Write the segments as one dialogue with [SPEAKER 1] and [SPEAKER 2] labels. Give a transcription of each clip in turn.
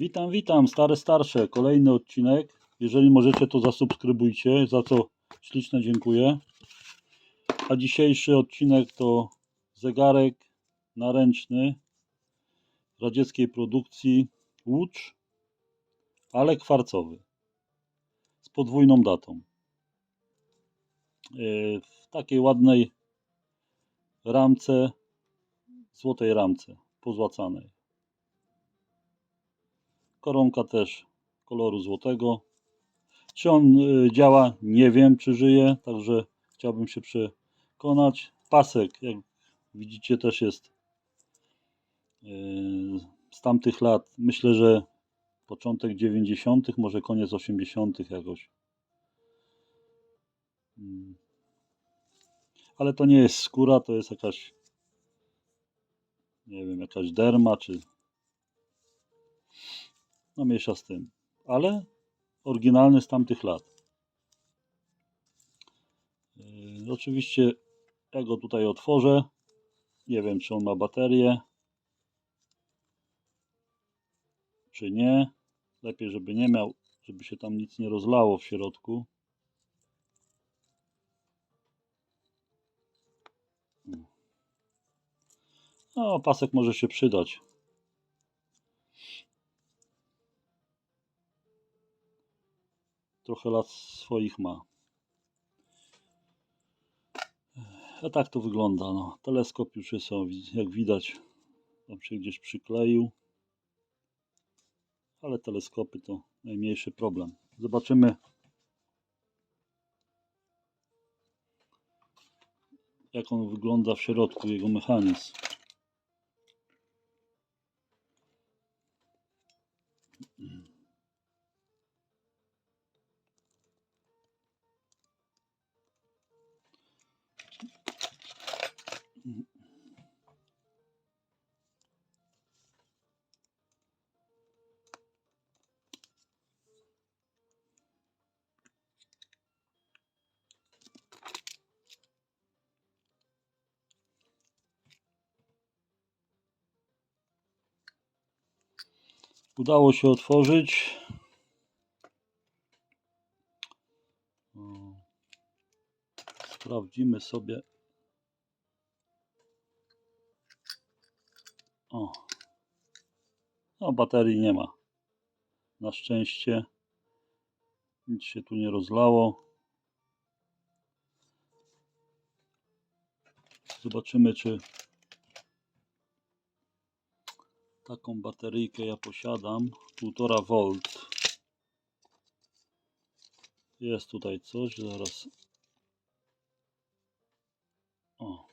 [SPEAKER 1] Witam, witam, stare, starsze. Kolejny odcinek. Jeżeli możecie, to zasubskrybujcie, za co śliczne dziękuję. A dzisiejszy odcinek to zegarek naręczny radzieckiej produkcji Łódź, ale kwarcowy z podwójną datą. Yy, W takiej ładnej ramce, złotej ramce, pozłacanej. Koronka też koloru złotego. Czy on y, działa? Nie wiem, czy żyje, także chciałbym się przekonać. Pasek, jak widzicie, też jest y, z tamtych lat. Myślę, że początek 90., może koniec 80. jakoś. Mm. Ale to nie jest skóra, to jest jakaś nie wiem, jakaś derma, czy no mniejsza z tym. Ale oryginalny z tamtych lat. Yy, oczywiście ja go tutaj otworzę. Nie wiem, czy on ma baterię, czy nie. Lepiej, żeby nie miał, żeby się tam nic nie rozlało w środku. No, pasek może się przydać. Trochę lat swoich ma. A tak to wygląda. No. Teleskop już jest, jak widać, tam się gdzieś przykleił. Ale teleskopy to najmniejszy problem. Zobaczymy, jak on wygląda w środku, jego mechanizm. Udało się otworzyć. Sprawdzimy sobie. O. No, baterii nie ma. Na szczęście nic się tu nie rozlało. Zobaczymy, czy taką bateryjkę ja posiadam. 1,5 V. Jest tutaj coś, zaraz. O.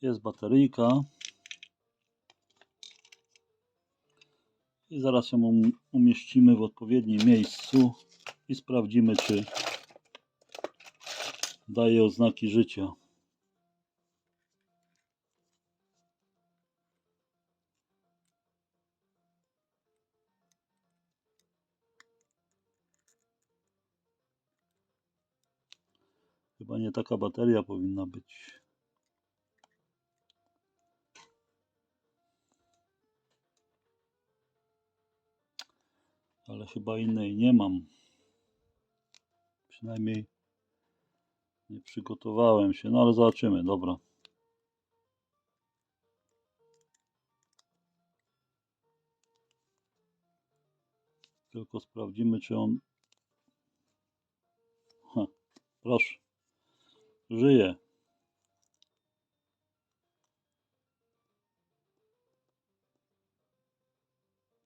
[SPEAKER 1] Jest bateryjka. I zaraz ją um- umieścimy w odpowiednim miejscu i sprawdzimy, czy daje oznaki życia. Chyba nie taka bateria powinna być. Ale chyba innej nie mam. Przynajmniej nie przygotowałem się, no ale zobaczymy, dobra. Tylko sprawdzimy, czy on. Ha, proszę. Żyje.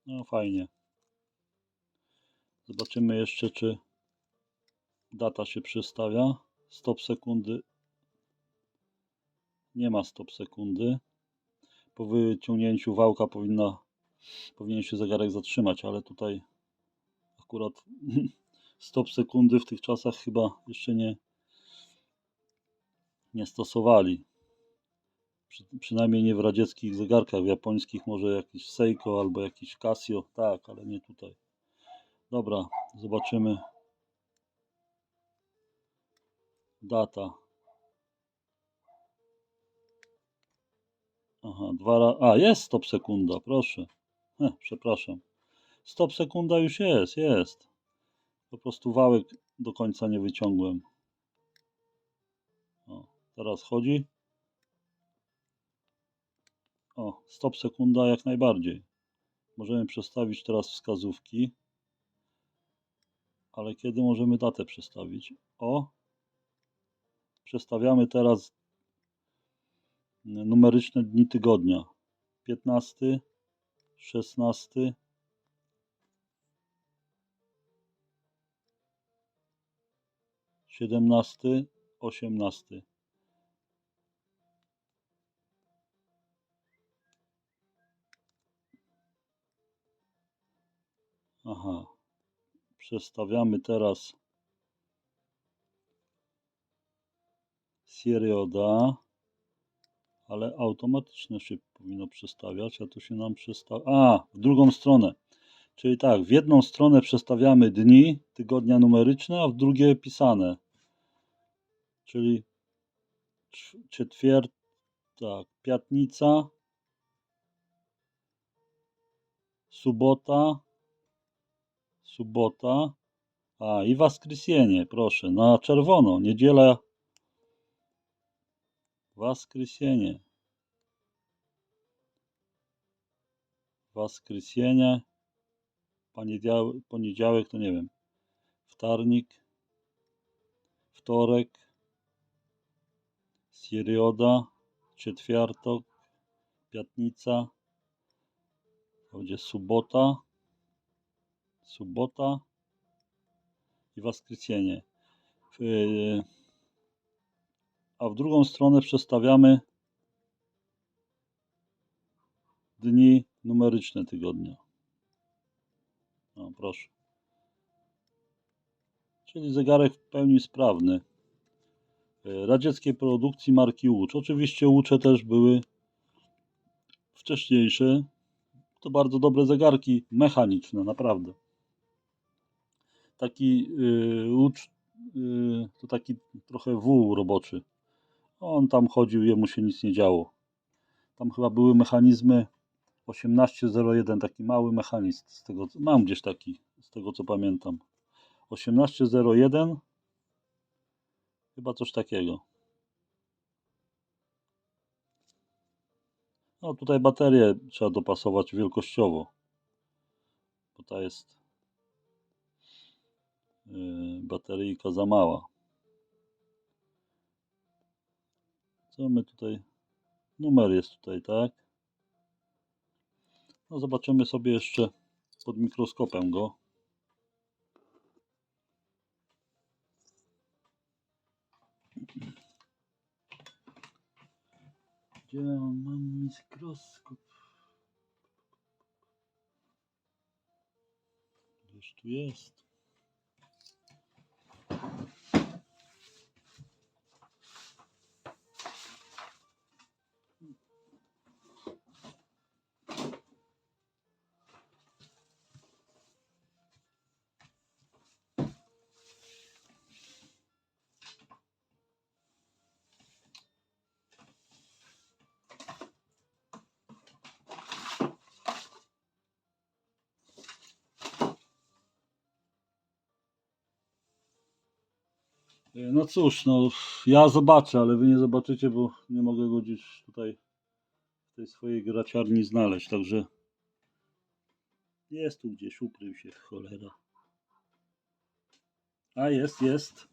[SPEAKER 1] No fajnie. Zobaczymy jeszcze, czy data się przestawia. Stop sekundy. Nie ma stop sekundy. Po wyciągnięciu wałka powinna, powinien się zegarek zatrzymać, ale tutaj akurat stop sekundy w tych czasach chyba jeszcze nie, nie stosowali. Przy, przynajmniej nie w radzieckich zegarkach, w japońskich może jakiś Seiko albo jakiś Casio, tak, ale nie tutaj. Dobra, zobaczymy. Data. Aha, dwa ra... A, jest stop sekunda, proszę. Heh, przepraszam. Stop sekunda już jest, jest. Po prostu wałek do końca nie wyciągłem. Teraz chodzi. O, stop sekunda jak najbardziej. Możemy przestawić teraz wskazówki. Ale kiedy możemy datę przestawić? O, przestawiamy teraz numeryczne dni tygodnia. 15, 16, 17, 18. Aha. Przestawiamy teraz Sierioda, ale automatycznie się powinno przestawiać, a tu się nam przestawia. A, w drugą stronę. Czyli tak, w jedną stronę przestawiamy dni tygodnia numeryczne, a w drugie pisane. Czyli czwarta, tak, piatnica, subota, subota, a i воскресенье, proszę, na czerwono, niedziela, воскресенье, воскресенье, poniedziałek, poniedziałek to nie wiem, wtarnik, wtorek, Serioda, четверток, piatnica, to będzie subota, sobota i waskresienie. E, a w drugą stronę przestawiamy dni numeryczne tygodnia. No, proszę. Czyli zegarek w pełni sprawny. E, radzieckiej produkcji marki Łucz. Oczywiście Łucze też były wcześniejsze. To bardzo dobre zegarki mechaniczne, naprawdę. Taki Łucz yy, to taki trochę wół roboczy. On tam chodził, jemu się nic nie działo. Tam chyba były mechanizmy 1801, taki mały mechanizm. Z tego, mam gdzieś taki, z tego co pamiętam. 1801, chyba coś takiego. No tutaj baterię trzeba dopasować wielkościowo, bo ta jest bateryjka za mała. Co my tutaj? Numer jest tutaj, tak? No zobaczymy sobie jeszcze pod mikroskopem go. Gdzie mam mikroskop? Gdzieś tu jest. Thank you. No cóż, no ja zobaczę, ale wy nie zobaczycie, bo nie mogę go gdzieś tutaj w tej swojej graciarni znaleźć, także jest tu gdzieś, ukrył się, cholera. A jest, jest.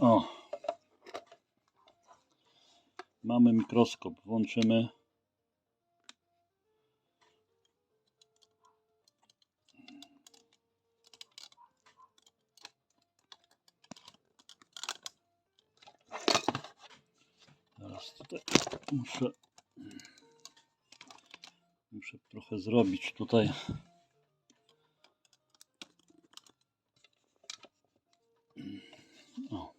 [SPEAKER 1] O. Mamy mikroskop, włączymy. Muszę muszę trochę zrobić tutaj. O.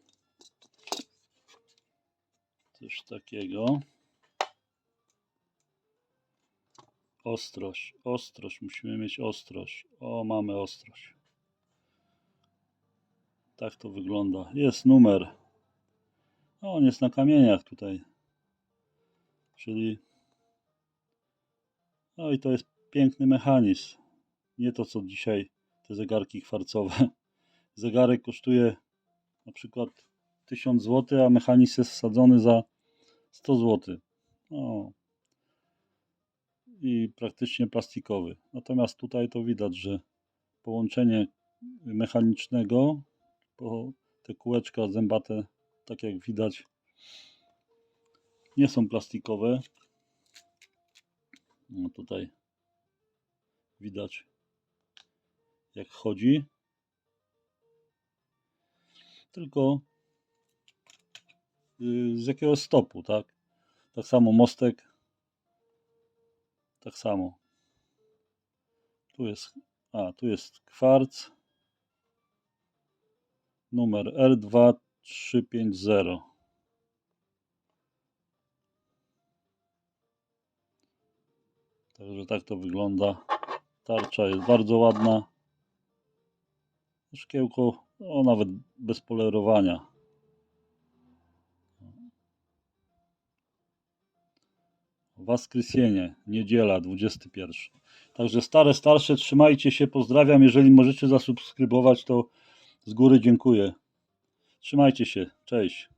[SPEAKER 1] Coś takiego. Ostrość, ostrość, musimy mieć ostrość. O, mamy ostrość. Tak to wygląda. Jest numer. O, on jest na kamieniach tutaj. Czyli no i to jest piękny mechanizm. Nie to co dzisiaj te zegarki kwarcowe. Zegarek kosztuje na przykład 1000 zł, a mechanizm jest wsadzony za 100 zł. No. I praktycznie plastikowy. Natomiast tutaj to widać, że połączenie mechanicznego, bo te kółeczka zębate, tak jak widać, nie są plastikowe. No tutaj widać jak chodzi. Tylko y, z jakiego stopu, tak? Tak samo mostek. Tak samo. Tu jest, a tu jest kwarc. Numer R2350. Także tak to wygląda. Tarcza jest bardzo ładna. Szkiełko, o nawet bez polerowania. Waskrysienie, niedziela 21. Także stare, starsze, trzymajcie się, pozdrawiam. Jeżeli możecie zasubskrybować, to z góry dziękuję. Trzymajcie się, cześć.